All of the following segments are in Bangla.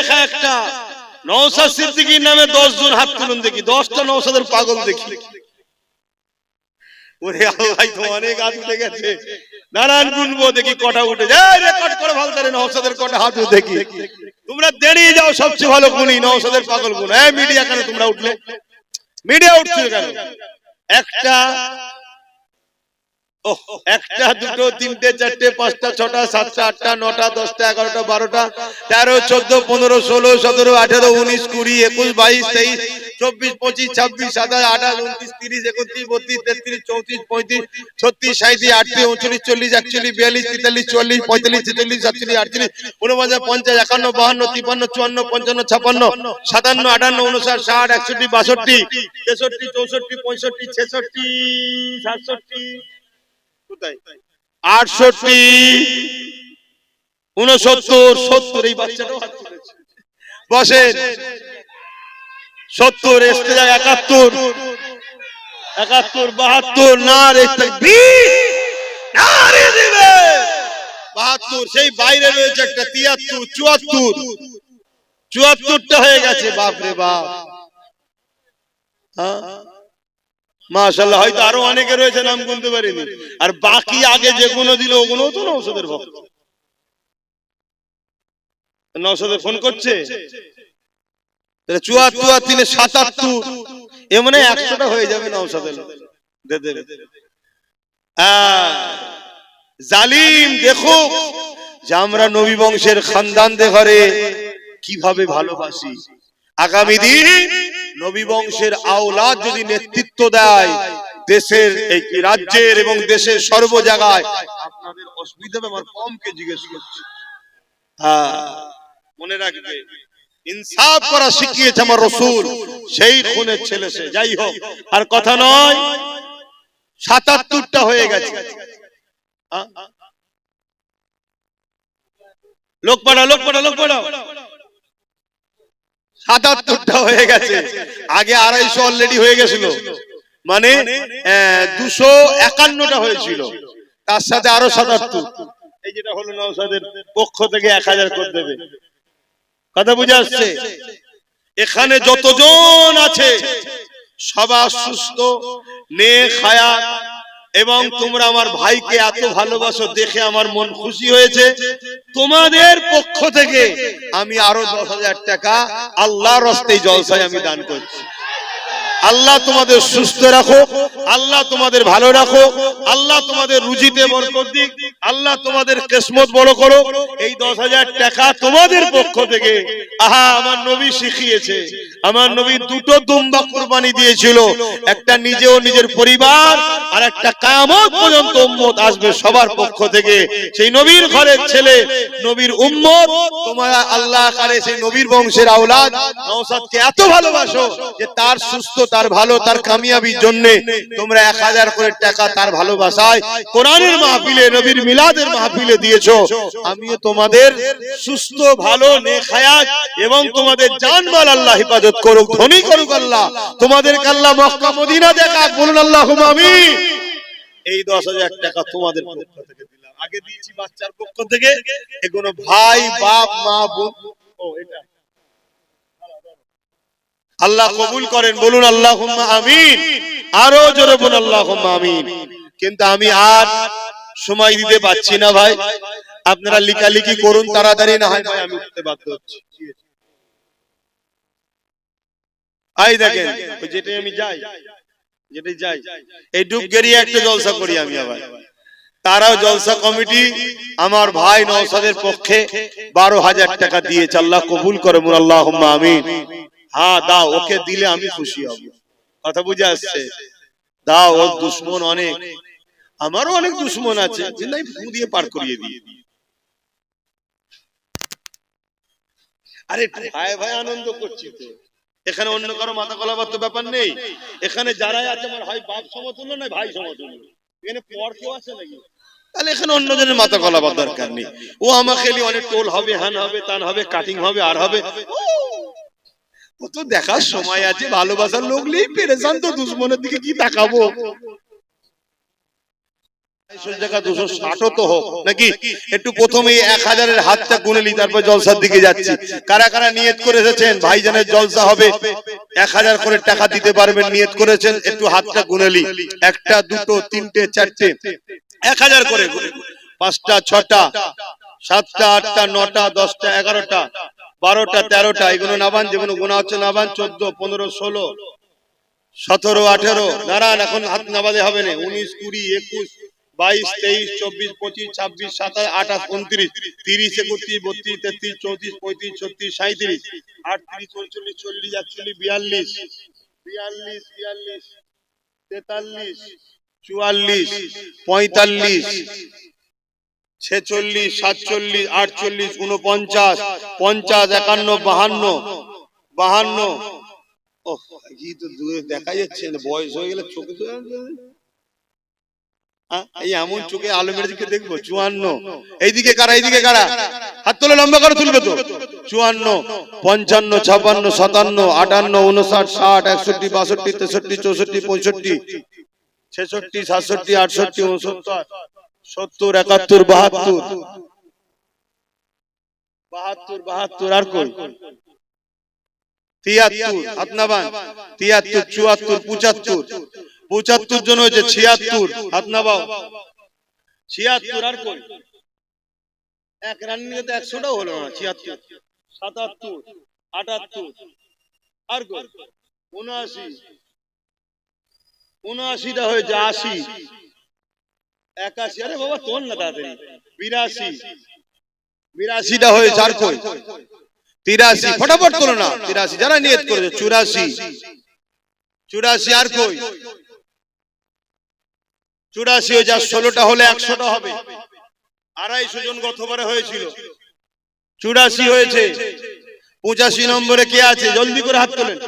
দেখা একটা। নৌসাদ সিদ্দিকীর নামে দশ জন হাত তুলুন দেখি। দশটা নৌসাদের পাগল দেখি। ওরে আল্লাহ অনেক হাত উঠে গেছে। গুনবো দেখি কটা উঠে যায়। রেকর্ড করে ভালতারে নৌসাদের কটা হাত দেখি। তোমরা দেরিয়ে যাও, সবচেয়ে ভালো গুণী নৌসাদের পাগল গুণ। হ্যাঁ মিডিয়া কেন তোমরা উঠলে? মিডিয়া উঠছিল কেন? একটা একটা, দুটো, তিনটে, চারটে, পাঁচটা, ছটা, সাতটা, আটটা, নটা, দশটা, এগারোটা, বারোটা, তেরো, চোদ্দ, পনেরো, ষোলো, সতেরো, আঠেরো, উনিশ, কুড়ি, একুশ, বাইশ, তেইশ, চব্বিশ, পঁচিশ, ছাব্বিশ, সাতাশ, আঠাশ, উনত্রিশ, তিরিশ, একত্রিশ, বত্রিশ, তেত্রিশ, চৌত্রিশ, পঁয়ত্রিশ, ছত্রিশ সাঁত্রিশ আটত্রিশ, উনচল্লিশ, চল্লিশ, একচল্লিশ, বিয়াল্লিশ, তেতাল্লিশ চল্লিশ পঁয়তাল্লিশ, ছেচল্লিশ, সাতচল্লিশ, আটচল্লিশ উনপঞ্চাশ পঞ্চাশ, একান্ন, বাহান্ন, তিপ্পান্ন, চুয়ান্ন, পঞ্চান্ন ছাপান্ন সাতান্ন, আটান্ন উনষাট ষাট, একষট্টি, বাষট্টি, তেষট্টি, চৌষট্টি, পঁয়ষট্টি, ছেষট্টি, সাতষট্টি আটষট্টি উনসত্তর সত্তর, এই বসেন। সত্তর এসতে যায় একাত্তর। একাত্তর, বাহাত্তর, না বাহাত্তর, সেই বাইরে রয়েছে একটা তিয়াত্তর, চুয়াত্তর। চুয়াত্তরটা হয়ে গেছে বাপ রে বাপ। হ্যাঁ? মাশাল্লাহ হয়তো আরও অনেকে রয়েছে, নাম গুনতে পারিনি। আর বাকি আগে যেগুলো দিল ওগুলো তো নৌসদের ভক্ত। নৌসদে ফোন করছে? তিনে সাতাত্তর একশোটা হয়ে যাবে নৌসদে দে দেবে জালিম, দেখো, যে আমরা নবী বংশের খানদানদের ঘরে কীভাবে ভালোবাসি। আগামী দিন নবী বংশের আওলাদ যদি নেতৃত্ব দেয় দেশের এই রাজ্যের এবং দেশের সর্ব জায়গায় আপনাদের অসুবিধা আমার কমকে জিজ্ঞেস করছি। মনে রাখবে ইনসাফ করা শিখিয়েছে আমার রসুল। সেই খুনের ছেলে সে। যাই হোক আর কথা নয় সাতাত্তরটা হয়ে গেছে। লোক পাড়া লোক পাড়া লোক পাড়া সাতাত্তরটা হয়ে গেছে। আগে আড়াইশো অলরেডি হয়ে গেছিল। মানে দুশো একান্নটা হয়েছিল। তার সাথে আরও সাতাত্তর। এই যেটা হলো নওসাদের পক্ষ থেকে এক হাজার করে দেবে। কথা বুঝে আসছে? এখানে যতজন আছে সবার সুস্থ নে খায়া এবং তোমরা আমার ভাইকে এত ভালোবাসো দেখে আমার মন খুশি হয়েছে। তোমাদের পক্ষ থেকে আমি আরও দশ হাজার টাকা আল্লাহর রস্তে জলসায় আমি দান করছি। আল্লাহ তোমাদের সুস্থ রাখো, আল্লাহ তোমাদের ভালো রাখো, আল্লাহ তোমাদের রুজিতে বরকত দিক, আল্লাহ তোমাদের কিসমত বড় করো। এই দশ হাজার টাকা তোমাদের পক্ষ থেকে। আহা, আমার নবী শিখিয়েছে। আমার নবী দুটো দুম্বা কুরবানি দিয়েছিল। একটা নিজে ও নিজের পরিবার, আর একটা কামত পর্যন্ত উম্মত আসবে সবার পক্ষ থেকে। সেই নবীর ঘরের ছেলে, নবীর উম্মত, তোমরা আল্লাহ কারে সেই নবীর বংশের আওলাদ। নওশাদকে এত ভালোবাসো যে তার সুস্থ তার ভালো তার কামিয়াবির জন্য তোমরা এক হাজার করে টাকা তার ভালোবাসায় কোরআনের মাহফিলে নবীর মিলাদের মাহফিলে দিয়েছ। আমিও তোমাদের সুস্থ ভালো নেখায়াত এবং তোমাদের জানমাল আল্লাহ হেফাজত করুক ধনী করুক আল্লাহ। তোমাদের আল্লাহ মক্কা মদিনা দেখা বলুন আল্লাহ আমি এই দশ হাজার টাকা তোমাদের পক্ষ থেকে দিলাম। আগে দিয়েছি বাচ্চার পক্ষ থেকে। এগুলো ভাই বাপ মা বোন। ও এটা। আল্লাহ কবুল করেন বলুন আল্লাহ আমিন। আরও জোরে বলুন আল্লাহ আমিন। কিন্তু আমি আর সময় দিতে পারছি না ভাই। আপনারা লিখালিখি করুন তাড়াতাড়ি না হয় ভাই আমি উঠতে বাধ্য হচ্ছি। আই দেখেন যেটাই আমি যাই যেটাই যাই এই ডুবগেরিয়া একটা জলসা করি আমি আবার। তারাও জলসা কমিটি আমার ভাই নওসাদের পক্ষে বারো হাজার টাকা দিয়েছে। আল্লাহ কবুল করে মুর আল্লাহ আমিন। হ্যাঁ দাও, ওকে দিলে আমি খুশি হব। কথা বুঝে আসছে? দাও ওর দুশ্মন অনেক। আমারও অনেক দুশ্মন আছে ফু দিয়ে পার করিয়ে দিই। আরে, ভাই ভাই, আনন্দ করছি তো। এখানে অন্য কারও মাথা গলাবার তো ব্যাপার নেই। এখানে যারাই আছে, আমার হয় বাপ সমতুল্য নয় ভাই সমতুল্য। এখানে পর কেউ আছে নাকি? তাহলে এখানে অন্যজনের মাথা দরকার নেই। ও আমাকে অনেক টোল হবে হ্যান হবে, তান হবে কাটিং হবে, আর হবে। তো দেখার সময় আছে, ভালোবাসার লোক নেই তো দুশ্মনের দিকে কি তাকাবো? কারা কারা নিয়ত করে এসেছেন? ভাইজানের জলসা হবে। এক হাজার করে টাকা দিতে পারবেন, নিয়ত করেছেন, একটু হাতটা গুনেলি একটা, দুটো, তিনটে, চারটে। এক হাজার করে পাঁচটা, ছটা, সাতটা, আটটা, নটা, দশটা, এগারোটা। বারোটা তেরোটা এগুলো নাবান যেগুলো গোনা হচ্ছে নাবান চোদ্দ পনেরো ষোলো সতেরো আঠেরো দাঁড়ান এখন হাত নাবাদে হবে না। উনিশ কুড়ি একুশ বাইশ তেইশ চব্বিশ পঁচিশ ছাব্বিশ সাতাশ আঠাশ উনত্রিশ তিরিশ একত্রিশ বত্রিশ তেত্রিশ চৌত্রিশ পঁয়ত্রিশ ছত্রিশ সাঁত্রিশ আটত্রিশ উনচল্লিশ চল্লিশ একচল্লিশ বিয়াল্লিশ বিয়াল্লিশ বিয়াল্লিশ তেতাল্লিশ চুয়াল্লিশ পঁয়তাল্লিশ ছেচল্লিশ, সাতচল্লিশ, আটচল্লিশ উনপঞ্চাশ পঞ্চাশ, একান্ন, বাহান্ন বাহান্ন। দেখা যাচ্ছে বয়স হয়ে গেলে চোখে এই এমন চোখে আলো মেরে দিকে দেখব, চুয়ান্ন। এইদিকে কারা এইদিকে কারা? হাত তোলে লম্বা করে তুলবে তো। চুয়ান্ন, পঞ্চান্ন, ছাপান্ন, সাতান্ন, আটান্ন উনষাট ষাট, একষট্টি, বাষট্টি, তেষট্টি, চৌষট্টি, পঁয়ষট্টি, ছেষট্টি, সাতষট্টি, আটষট্টি উনসত্তর সত্তর, একাত্তর, বাহাত্তর। বাহাত্তর বাহাত্তর, আর কই? তিয়াত্তর, হাতনাবান। তিয়াত্তর, চুয়াত্তর, পঁচাত্তর। পঁচাত্তর জন হয়েছে, ছিয়াত্তর। হাতনাবাও। ছিয়াত্তর, আর এক রানিং তো একশোটাও হলো না, ছিয়াত্তর। সাতাত্তর, আটাত্তর, আর কই? উনআশি। উনআশিটা হয়েছে আশি। একাশি। আরে বাবা তোর না তাড়াতাড়ি। বিরাশি। বিরাশিটা আর কই তিরাশি। ফটাফট না। তিরাশি। যারা নিয়ত করেছে, চুরাশি। চুরাশি আর কই? চুরাশি হয়ে যা ষোলোটা হলে একশোটা হবে। আড়াইশো জন গতবারে হয়েছিল। চুরাশি হয়েছে। পঁচাশি নম্বরে কে আছে? জলদি করে হাত তোলেন।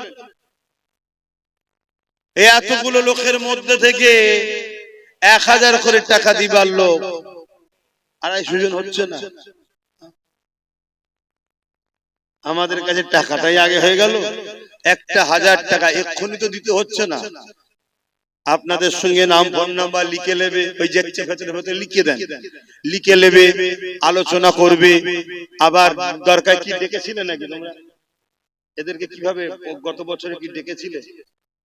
এতগুলো লোকের মধ্যে থেকে এক হাজার করে টাকা দিবার লোক। আড়াইশো জন হচ্ছে না। আমাদের কাছে টাকাটাই আগে হয়ে গেল। একটা হাজার টাকা এক্ষুনি তো দিতে হচ্ছে না। আপনাদের সঙ্গে নাম ফোন নাম্বার লিখে নেবে। ওই যে ভেতরে ভেতরে লিখে দেন। লিখে নেবে আলোচনা করবে। আবার দরকার কি ডেকেছিলে নাকি তোমরা? এদেরকে কীভাবে গত বছরে কি ডেকেছিলে?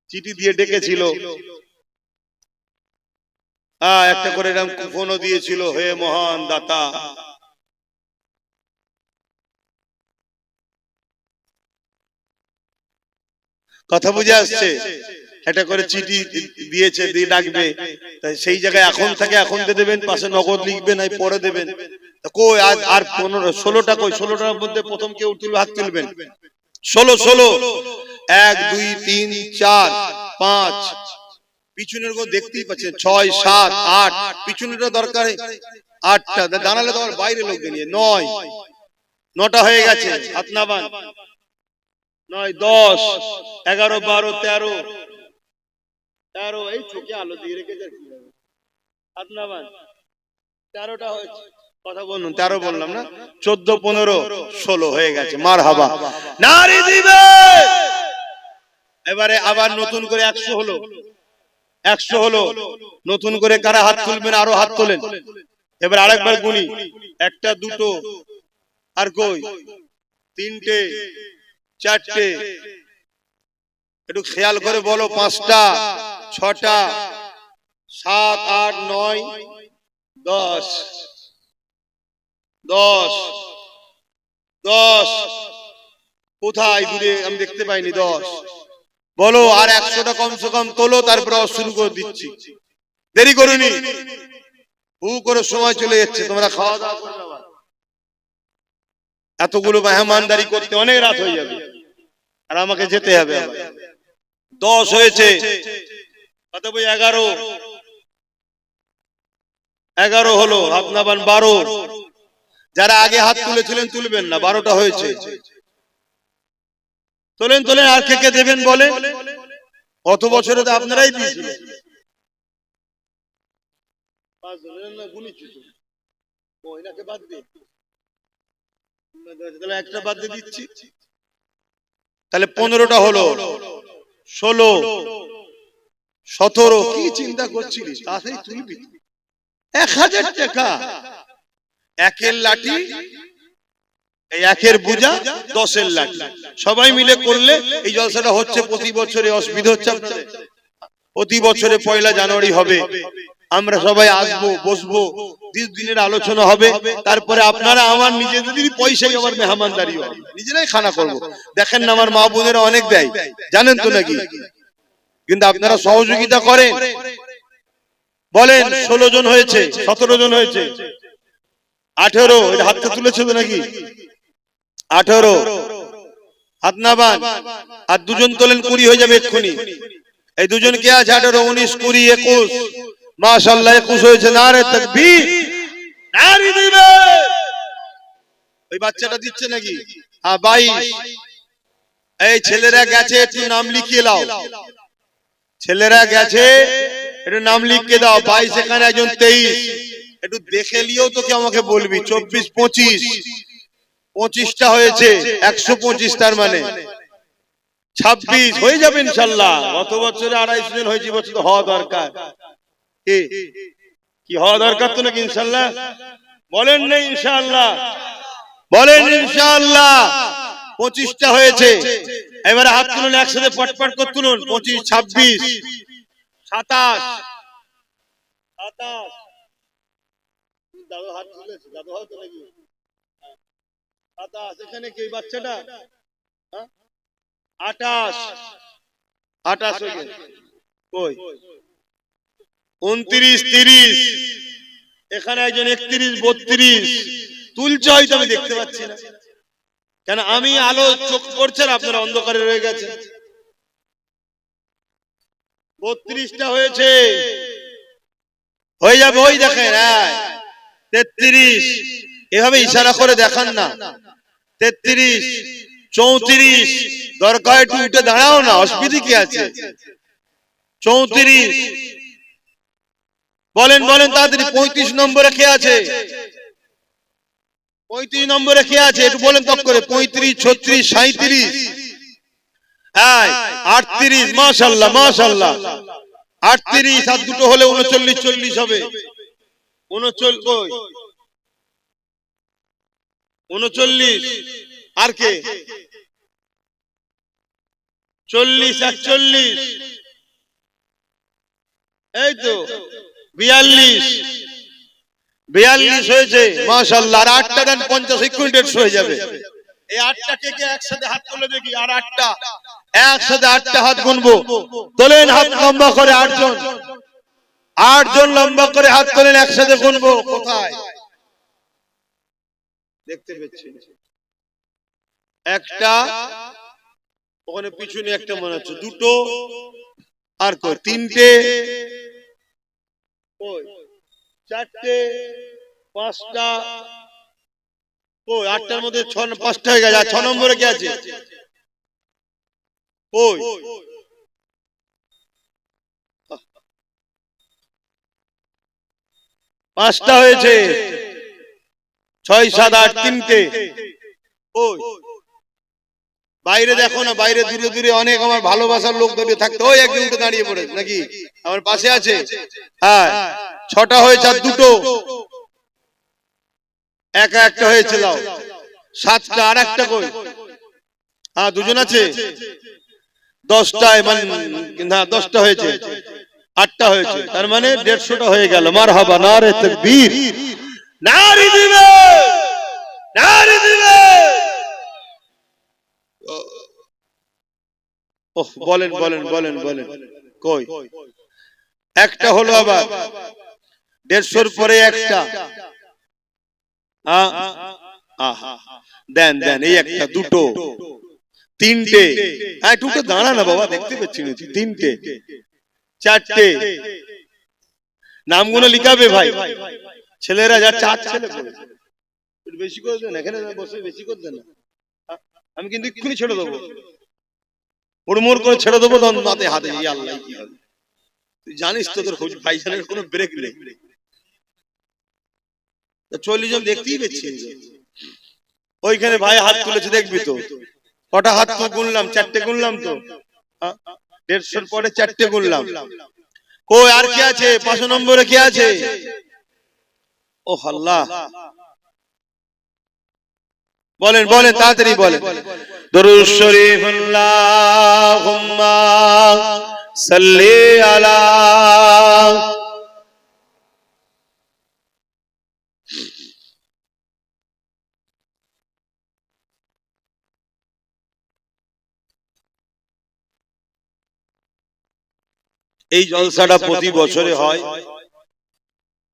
চিঠি দিয়ে ডেকেছিল। হ্যাঁ একটা করে এরকম ফোনও দিয়েছিল, হে মহান দাতা। কথা বুঝে আসছে? এটা করে চিঠি দিয়েছে দিয়ে ডাকবে। সেই জায়গায় এখন থেকে এখন দিয়ে দেবেন, পাশে নগদ লিখবেন আর পরে দেবেন। কই, আজ আর পনেরো, ষোলোটা কই, ষোলোটার মধ্যে প্রথম কেউ তুলবে হাত তুলবেন? ষোলো ষোলো। এক, দুই, তিন, চার, পাঁচ পিছনের গো দেখতেই পাচ্ছেন ছয় সাত আট পিছনেরও দরকার। আটটা দাঁড়ালে তোমার বাইরে লোককে নিয়ে। নয়। নটা হয়ে গেছে হাত নাবান নয় দশ এগারো বারো তেরো। তেরো। এই চোখে আলো দিয়ে রেখেছে হাত নাবান তেরোটা হয়েছে। কথা বলুন তেরো বললাম না? চোদ্দ পনেরো ষোলো হয়ে গেছে। মার হাবা নারী দিবে এবারে আবার নতুন করে একশো হলো। একশো হলো। নতুন করে কারা হাত তুলবেন, আরও হাত তোলেন। এবার আরেকবার গুনি। একটা, দুটো, আর কই? তিনটে, চারটে। একটু খেয়াল করে বলো, পাঁচটা, ছটা, সাত, আট, নয়, দশ দশ দশ। কোথায়? দূরে আমি দেখতে পাইনি, দশ। বলো, আর একশোটা কমসে কম তোলো, তারপরে শুরু করে দিচ্ছি। দেরি করুনি। হু করে সময় চলে যাচ্ছে, তোমরা খাওয়া দাওয়া করবে এতগুলো মেহমানদারি করতে অনেক রাত হয়ে যাবে। আর আমাকে যেতে হবে দশ হয়েছে। এগারো। এগারো হলো নাবান বারো। যারা আগে হাত তুলেছিলেন, তুলবেন না, বারোটা হয়েছে। তোলেন তোলেন, আর কে দেবেন বলে কত বছরে তো আপনারাই দিয়েছিলেন। তাহলে পনেরোটা হলো, ষোলো, সতেরো চিন্তা এক হাজার টাকা। একের লাঠি এই একের বুঝা দশের সবাই মিলে করলে এই জলসাটা হচ্ছে প্রতি বছরে প্রতি বছরে পয়লা জানুয়ারি হবে। আমরা সবাই আসব, বসবো দিন দিনের আলোচনা হবে। তারপরে আপনারা আমার নিজেদের পয়সাই আমার মেহমানদারি হবে। নিজেরাই খানা করব। দেখেন না আমার মা বোনেরা অনেক দেয় জানেন তো নাকি? কিন্তু আপনারা সহযোগিতা করেন। বলেন, ষোলো জন হয়েছে, সতেরো জন হয়েছে। আঠেরো হাতটা তুলেছে নাকি? আঠেরো। হাত না আর দুজন তোলেন কুড়ি, হয়ে যাবে এক্ষুনি। এই দুজন কে আছে? আঠারো, উনিশ, কুড়ি, একুশ। মাশাল্লাহ একুশ হয়েছে। না রে দিবে। ওই বাচ্চাটা দিচ্ছে নাকি? হ্যাঁ বাইশ এই ছেলেরা গেছে, একটু নাম লিখিয়ে লাও ছেলেরা গেছে, একটু নাম লিখকে দাও। বাইশ এখানে একজন তেইশ। একটু দেখে নিয়েও তোকে আমাকে বলবি। চব্বিশ, পঁচিশ। পঁচিশটা হয়েছে, একশো পঁচিশ তার মানে। ছাব্বিশ, হয়ে যাবে ইনশাল্লাহ। গত বছরে আড়াইশো জন হয়েছে বছর হওয়া দরকার। কি? হওয়া দরকার তো নাকি ইনশাল্লাহ? বলেন না ইনশাল্লাহ। বলেন ইনশাল্লাহ। পঁচিশটা হয়েছে। এবারে হাত তুলুন, একসাথে পটপট করে তুলুন। পঁচিশ, ছাব্বিশ, সাতাশ। সাতাশ। দাদু হাত তুলেছে, দাদু হাত নাকি? এখানে হ্যাঁ? উনত্রিশ, তিরিশ। এখানে একজন একত্রিশ, বত্রিশ। তুলছে হয়তো, আমি দেখতে পাচ্ছি না। কেন, আমি আলো, চোখ না, আপনারা অন্ধকারে রয়ে গেছে বত্রিশটা হয়েছে। হয়ে যাবে, ওই দেখেন হ্যাঁ। তেত্রিশ। এভাবে ইশারা করে দেখান না। তেত্রিশ, চৌত্রিশ, দরকার একটু উঠে দাঁড়াও না, অসুবিধা কি আছে? চৌত্রিশ। বলেন বলেন, তাড়াতাড়ি, পঁয়ত্রিশ নম্বরে কে আছে? পঁয়ত্রিশ নম্বরে কে আছে? একটু বলেন তক করে, পঁয়ত্রিশ, ছত্রিশ সাঁত্রিশ হ্যাঁ আটত্রিশ, মাশাল্লাহ মাশাল্লাহ। আটত্রিশ, আর দুটো হলে উনচল্লিশ, চল্লিশ হবে। উনচল্লিশ উনচল্লিশ। আর কে? চল্লিশ, একচল্লিশ। এই তো, বিয়াল্লিশ। বিয়াল্লিশ হয়েছে মাশাল্লাহ আর আটটা দেন পঞ্চাশ দেড়শো হয়ে যাবে। এই আটটা কে একসাথে হাত তুলে দেখি, আর আটটা। একসাথে আটটা হাত গুনবো। তোলেন হাত লম্বা করে আটজন। আটজন লম্বা করে হাত তোলেন, একসাথে গুনবো। কোথায়? দেখতে পেয়েছি। একটা ওখানে পিছনে একটা মনে হচ্ছে দুটো আর তিনটে চারটে পাঁচটা আটটার মধ্যে ছ পাঁচটা হয়ে গেছে আর ছ নম্বরে কি আছে? কই? পাঁচটা হয়েছে। ছয় সাত আট তিনটে। ওই। বাইরে দেখো না বাইরে দূরে দূরে অনেক আমার ভালোবাসার লোক দাঁড়িয়ে থাকতো। ওই একজন উঠে দাঁড়িয়ে পড়ে নাকি? আমার পাশে আছে। হ্যাঁ ছটা হয়েছে আর দুটো। একা একটা হয়েছে লাও সাতটা আর একটা কই? হ্যাঁ দুজন আছে। দশটায় মানে না দশটা হয়েছে। আটটা হয়েছে। তার মানে দেড়শোটা হয়ে গেল। মার হাবা না রে বীর নারী দিবে নারী দিবে বলেন বলেন বলেন বলেন। কই? একটা হলো আবার। দেড়শোর পরে একটা। দেন দেন, এই একটা, দুটো। তিনটে। হ্যাঁ দুটো দাঁড়া না বাবা, দেখতে পাচ্ছি তিনটে। চারটে। নামগুলো লিখাবে ভাই। ছেলেরা যা চার ছেলে করেছে। একটু বেশি করে দেন এখানে বসে বেশি করে দেন না। আমি কিন্তু এক্ষুনি ছেড়ে দেবো। হুড়মুড় করে ছেড়ে দেবো তখন মাতে হাতে ইয়ে আল্লাহ কি হবে। তুই জানিস তো তোর ভাইজানের কোনো ব্রেক নেই। চল্লিশ জন দেখতেই পেয়েছি ওইখানে ভাই হাত তুলেছে দেখবি তো। কটা হাত তো গুনলাম চারটে গুনলাম তো? দেড়শোর পরে চারটে গুনলাম। কই আর কে আছে? পাঁচ নম্বরে কে আছে? ও আল্লাহ। বলেন বলেন তাড়াতাড়ি বলেন। দরুদ শরীফ আল্লাহুম্মা সাল্লি আলা এই জলসাটা প্রতি বছরে হয়।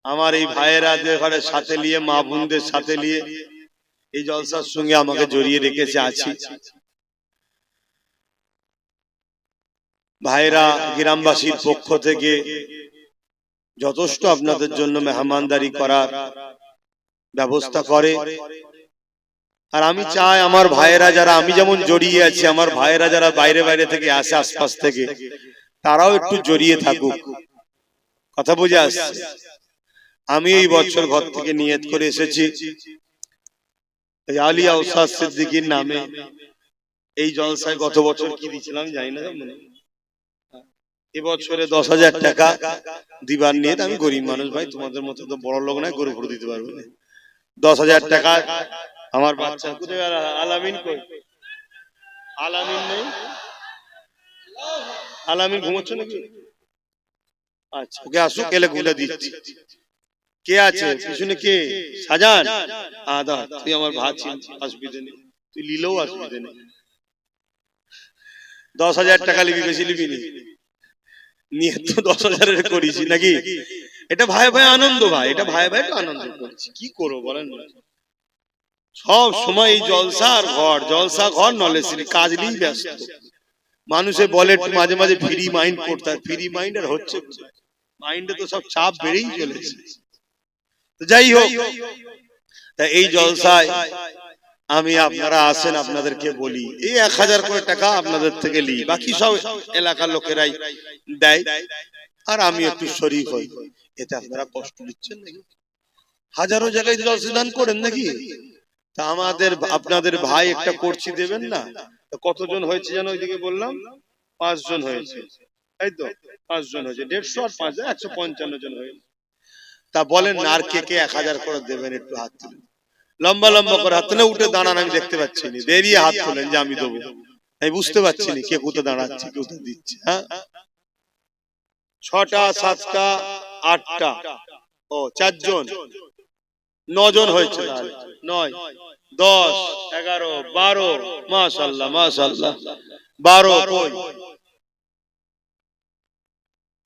আমার এই ভাইয়েরা যে ঘরে সাথে নিয়ে, মা বোনদের সাথে নিয়ে এই জলসার সঙ্গে আমাকে জড়িয়ে রেখেছে আছি। ভাইরা গ্রামবাসীর পক্ষ থেকে যথেষ্ট আপনাদের জন্য মেহমানদারি করার ব্যবস্থা করে। আর আমি চাই আমার ভাইয়েরা যারা, আমি যেমন জড়িয়ে আছি, আমার ভাইয়েরা যারা বাইরে বাইরে থেকে আসে আশপাশ থেকে, তারাও একটু জড়িয়ে থাকুক। কথা বুঝে আসছে? আমি এই বছর ঘর থেকে নিয়ত করে এসেছি। আলিয়া উসাদ সিদ্দিকির নামে। এই জলসায় গত বছর কি দিয়েছিলাম জানি না মনে এবছরে দশ হাজার টাকা দিবার নিয়ে আমি গরিব মানুষ ভাই তোমাদের মতো তো বড় লোক নয় গরু দিতে পারব না। দশ হাজার টাকা আমার বাচ্চা। কোথায়? আলামিন কই? আলামিন নেই? আলামিন ঘুমোচ্ছ নাকি? আচ্ছা ওকে আসুক এলে গুলে দিচ্ছি। কে আছে? পিছনে কে? সাজান। আদা তুই আমার ভাত অসুবিধে নেই। তুই লিলেও অসুবিধে নেই। দশ হাজার টাকা লিবি বেশি লিবি নি। নিয়ে তো দশ হাজারের করেছি নাকি? এটা ভাই ভাই আনন্দ ভাই এটা ভাই ভাই তো আনন্দ করছি কি করব বলেন সব সময় এই জলসা আর ঘর জলসা ঘর নলে কাজ নিয়েই ব্যস্ত। মানুষে বলে মাঝে মাঝে ফ্রি মাইন্ড করতে ফ্রি মাইন্ড আর হচ্ছে মাইন্ডে তো সব চাপ বেড়েই চলেছে। তো যাই হোক তা এই জলসায় আমি আপনারা আসেন আপনাদেরকে বলি। এই এক হাজার করে টাকা আপনাদের থেকে লি বাকি সব এলাকার লোকেরাই দেয়। আর আমি একটু শরীর হই। এতে আপনারা কষ্ট দিচ্ছেন নাকি? হাজারো জায়গায় জলসা দান করেন নাকি? তা আমাদের আপনাদের ভাই একটা করছি দেবেন না? কতজন হয়েছে যেন ওইদিকে বললাম? পাঁচজন হয়েছে। তাই তো? পাঁচজন হয়েছে। দেড়শো আর পাঁচ একশো পঞ্চান্ন জন হয়েছে। তা বলেন না আর কে কে এক হাজার করে দেবেন একটু হাত তুলে। লম্বা লম্বা করে হাত তুলে উঠে দাঁড়ান আমি দেখতে পাচ্ছি না। দেরিয়ে হাত তোলেন যে আমি দেবো। আমি বুঝতে পারছি না কে কোথায় দাঁড়াচ্ছে কোথায় দিচ্ছে হ্যাঁ? ছটা সাতটা আটটা। ও চারজন। নজন হয়েছে নয় দশ এগারো বারো। মাশাল্লাহ মাশাল্লাহ। বারো?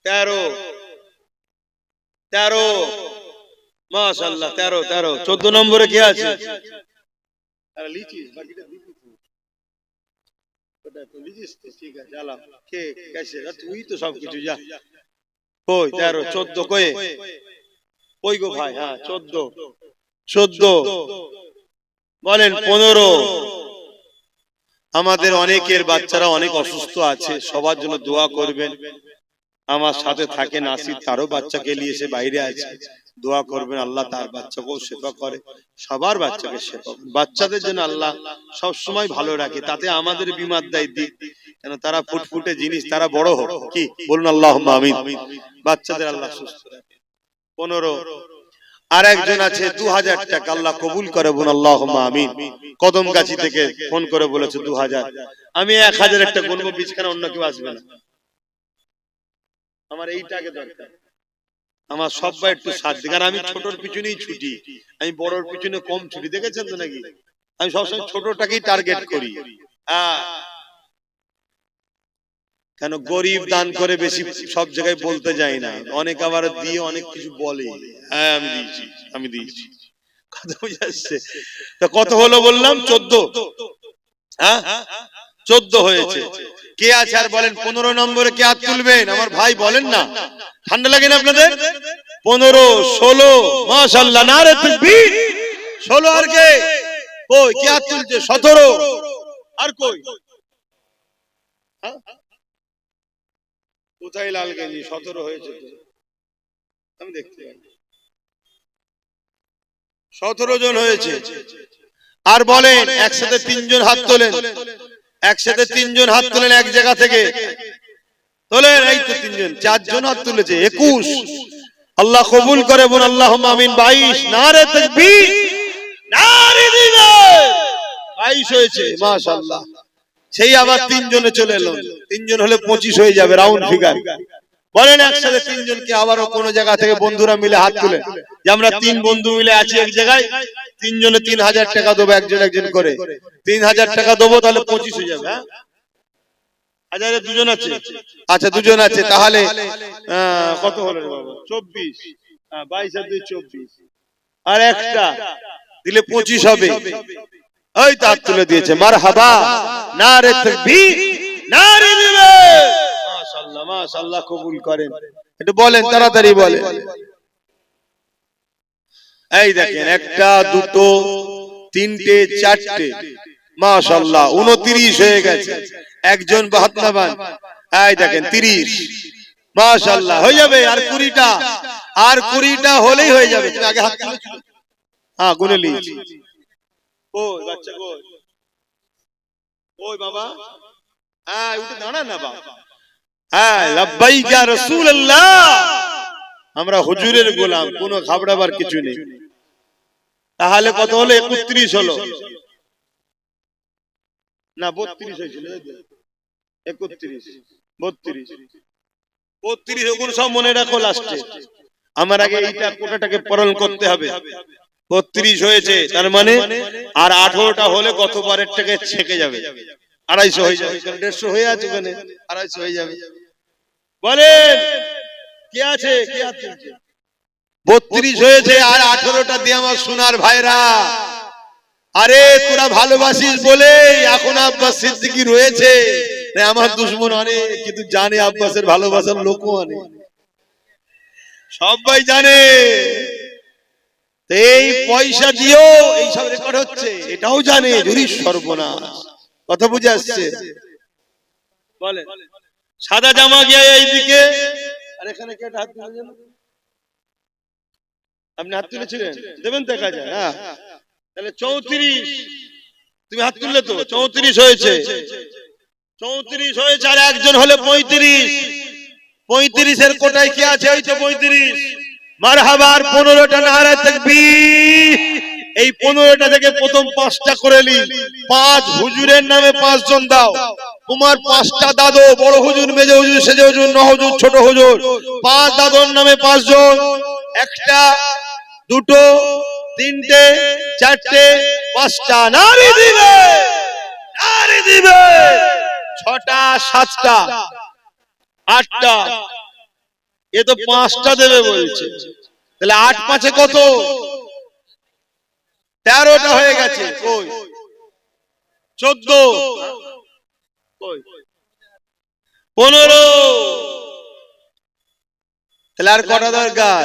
তেরো তেরো। মাশাল্লাহ তেরো তেরো। চোদ্দ নম্বরে কে আছে? তুই তো সবকিছু যা। কই তেরো চোদ্দ কয়ে কই গো ভাই? হ্যাঁ চোদ্দ। চোদ্দ। বলেন পনেরো। আমাদের অনেকের বাচ্চারা অনেক অসুস্থ আছে সবার জন্য দোয়া করবেন। আমার সাথে থাকে নাসির তারও বাচ্চাকে নিয়ে এসে বাইরে আছে। দোয়া করবেন আল্লাহ তার বাচ্চাকেও সেবা করে। সবার বাচ্চাকে সেবা। বাচ্চাদের জন্য আল্লাহ সব সময় ভালো রাখে। তাতে আমাদের বিমার দায় দিক। কেন তারা ফুটফুটে জিনিস তারা বড় হোক। কি? বলুন আল্লাহ আমিন। বাচ্চাদের আল্লাহ সুস্থ রাখে। পনেরো। আর একজন আছে দু হাজার টাকা আল্লাহ কবুল করে বোন আল্লাহ আমিন। কদম গাছি থেকে ফোন করে বলেছে দু হাজার আমি এক হাজার একটা গণব বীজখানা অন্য কেউ আসবে না আমার এইটাকে দরকার। আমার সবাই একটু সাথ দিক। আমি ছোটর পিছনেই ছুটি। আমি বড়র পিছনে কম ছুটি। দেখেছেন তো নাকি? আমি সবসময় ছোটটাকেই টার্গেট করি। হ্যাঁ। কেন গরিব দান করে বেশি সব জায়গায় বলতে যাই না। অনেক আবার দিয়ে অনেক কিছু বলে। হ্যাঁ আমি দিয়েছি। আমি দিয়েছি। কথা বুঝে তা কত হলো বললাম? চোদ্দ। হ্যাঁ? চোদ্দ হয়েছে। কে আছে আর বলেন, পনেরো নম্বরে কে হাত তুলবেন? আমার ভাই বলেন না। ঠান্ডা লাগে না আপনাদের? পনেরো, ষোলো মাশাল্লাহ না রে তাকবীর ষোলো আর কে? কই, কে হাত তুলছে? সতেরো। আর কই? কোথায় লাল গেঞ্জি? সতেরো হয়েছে আমি দেখতে সতেরো জন হয়েছে। আর বলেন, একসাথে তিনজন হাত তোলেন। একসাথে তিনজন হাত তুলেন এক জায়গা থেকে। তোলেন এই তো তিনজন। চারজন হাত তুলেছে একুশ। আল্লাহ কবুল করে বোন আল্লাহ আমিন বাইশ। না রে বাইশ হয়েছে মাশাল্লাহ সেই আবার তিনজনে চলে এলো। তিনজন হলে পঁচিশ হয়ে যাবে রাউন্ড ফিগার বলেন একসাথে তিনজনকে আবারও কোনো জায়গা থেকে বন্ধুরা মিলে হাত তুলে যে আমরা তিন বন্ধু মিলে আছি এক জায়গায় তিনজনে তিন হাজার টাকা দেবো একজন একজন করে। তিন হাজার টাকা দেবো তাহলে পঁচিশ হয়ে যাবে হ্যাঁ? হাজারে দুজন আছে? আচ্ছা দুজন আছে তাহলে কত হলো বাবা? চব্বিশ। হ্যাঁ, বাইশ আর দুই চব্বিশ। আর একটা দিলে পঁচিশ হবে। ওই তো হাত তুলে দিয়েছে মার হাবা না রে তকবীর মাশাআল্লাহ মাশাআল্লাহ কবুল করেন। একটু বলেন তাড়াতাড়ি বলেন এই দেখেন একটা দুটো তিনটে চারটে। মাশাআল্লাহ উনত্রিশ হয়ে গেছে। একজন বাহাত্তাবান এই দেখেন তিরিশ। মাশাআল্লাহ হয়ে যাবে আর কুড়িটা। আর কুড়িটা হলেই হয়ে যাবে। তুমি আগে হাত? হ্যাঁ গুনে ওই বাচ্চা কই বাবা। হ্যাঁ উঠে দাঁড়া না বাবা আমরা হুজুরের গোলাম কোনো ঘাবড়াবার কিছু নেই। তাহলে কত হলো? 31 হলো। না 32 হয়েছিল একত্রিশ বত্রিশ। বত্রিশ ওগুলো সব মনে রাখো লাস্টে আমার আগে এইটা কোটাটাকে পরণ করতে হবে। বত্রিশ হয়েছে তার মানে আর আঠারোটা হলে গতবারের থেকে ছেকে যাবে? আড়াইশো হয়ে যাবে। কারণ দেড়শো হয়ে আছে ওখানে। আড়াইশো হয়ে যাবে। বলেন কে আছে? কে আছে? বত্রিশ হয়েছে আর আঠারোটা দিয়ে আমার সোনার ভাইরা। আরে তোরা ভালোবাসিস বলে এখন আব্বাস সিদ্দিকি রয়েছে। আমার দুশ্মন অনেক কিন্তু জানে আব্বাসের ভালোবাসার লোকও অনেক সবাই জানে। এই পয়সা দিয়েও এইসব রেকর্ড হচ্ছে। এটাও জানে যদি সর্বনাশ। কথা বুঝে আসছে। বলে সাদা জামা গিয়ে এইদিকে আর এখানে কে হাত তুলে আপনি হাত তুলেছিলেন? দেবেন দেখা যায়। হ্যাঁ। তাহলে চৌত্রিশ। তুমি হাত তুললে তো? চৌত্রিশ হয়েছে। চৌত্রিশ হয়েছে আর একজন হলে পঁয়ত্রিশ। পঁয়ত্রিশের কোটায় কি আছে? ওই তো পঁয়ত্রিশ। মার হাবার পনেরোটা নারা থাকবি এই পনেরোটা থেকে প্রথম পাঁচটা করে নি পাঁচ হুজুরের নামে পাঁচজন দাও। তোমার পাঁচটা দাদু, বড় হুজুর, মেজে হুজুর, সেজে হুজুর ন হুজুর, ছোট হুজুর। পাঁচ দাদুর নামে পাঁচজন। একটা, দুটো, তিনটে, চারটে, পাঁচটা। নারী দিবে! নারী দিবে! ছটা, সাতটা, আটটা। এ তো পাঁচটা দেবে বলছে। তাহলে আট পাঁচে কত? তেরোটা হয়ে গেছে। চোদ্দ। পনেরো। তাহলে আর কটা দরকার?